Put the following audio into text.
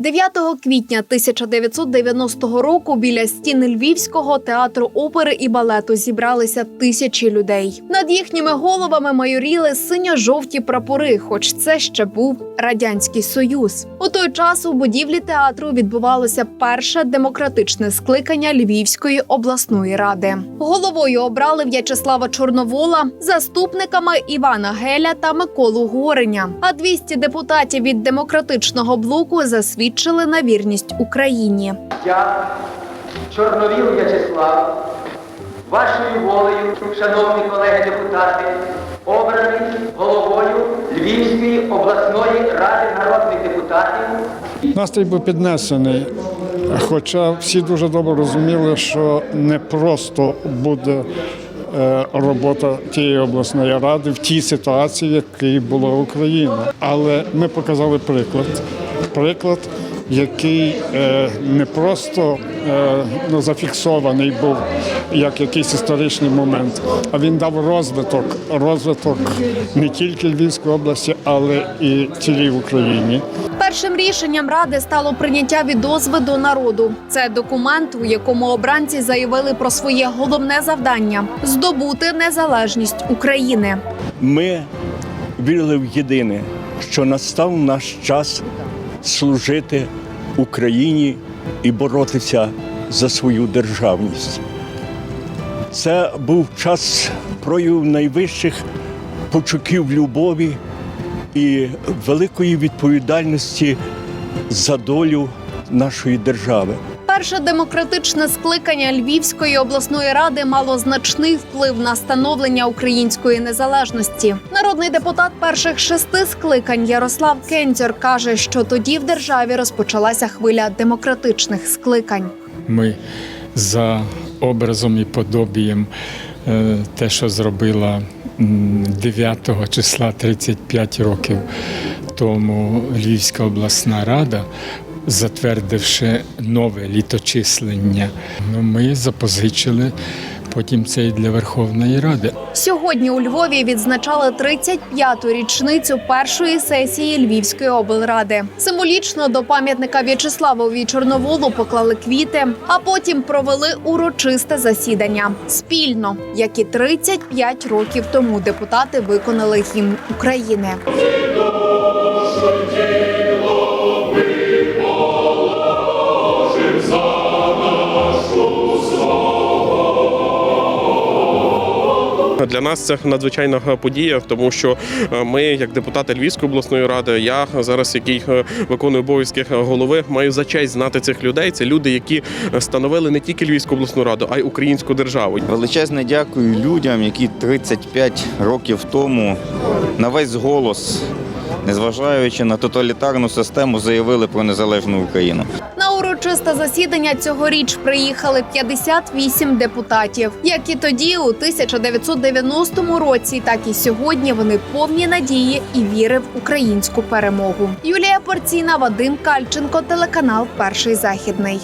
9 квітня 1990 року біля стіни Львівського театру опери і балету зібралися тисячі людей. Над їхніми головами майоріли синьо-жовті прапори, хоч це ще був радянський союз. У той час у будівлі театру відбувалося перше демократичне скликання Львівської обласної ради. Головою обрали В'ячеслава Чорновола, заступниками Івана Геля та Миколу Гореня. А 200 депутатів від демократичного блоку засвідчили на вірність Україні. Я, Чорновіл В'ячеслав, вашою волею, шановні колеги депутати, обраний головою Львівської обласної ради народних депутатів. Настрій був піднесений, хоча всі дуже добре розуміли, що не просто буде е, робота тієї обласної ради в тій ситуації, в якій була Україна. Але ми показали приклад. Приклад, який е, не просто е, ну, зафіксований був як якийсь історичний момент, а він дав розвиток, розвиток не тільки Львівської області, але і цілій Україні. Першим рішенням ради стало прийняття відозви до народу. Це документ, у якому обранці заявили про своє головне завдання здобути незалежність України. Ми вірили в єдине, що настав наш час служити Україні і боротися за свою державність. Це був час прояву найвищих почуттів любові і великої відповідальності за долю нашої держави. Перше демократичне скликання Львівської обласної ради мало значний вплив на становлення української незалежності. Народний депутат перших шести скликань Ярослав Кенцьор каже, що тоді в державі розпочалася хвиля демократичних скликань. Ми за образом і подобієм е, те, що зробила м, 9 числа 35 років тому Львівська обласна рада, затвердивши нове літочислення, ну, ми запозичили потім це і для Верховної Ради. Сьогодні у Львові відзначали 35-ту річницю першої сесії Львівської облради. Символічно до пам'ятника В'ячеславові Чорноволу поклали квіти, а потім провели урочисте засідання. Спільно, як і 35 років тому, депутати виконали гімн України. Для нас це надзвичайна подія, тому що е, ми, як депутати Львівської обласної ради, я зараз, який е, виконую обов'язки голови, маю за честь знати цих людей. Це люди, які становили не тільки Львівську обласну раду, а й українську державу. Величезне дякую людям, які 35 років тому на весь голос, незважаючи на тоталітарну систему, заявили про незалежну Україну. Урочисте засідання цьогоріч приїхали 58 депутатів. Як і тоді, у 1990 році, так і сьогодні вони повні надії і віри в українську перемогу. Юлія Порційна, Вадим Кальченко, телеканал Перший західний.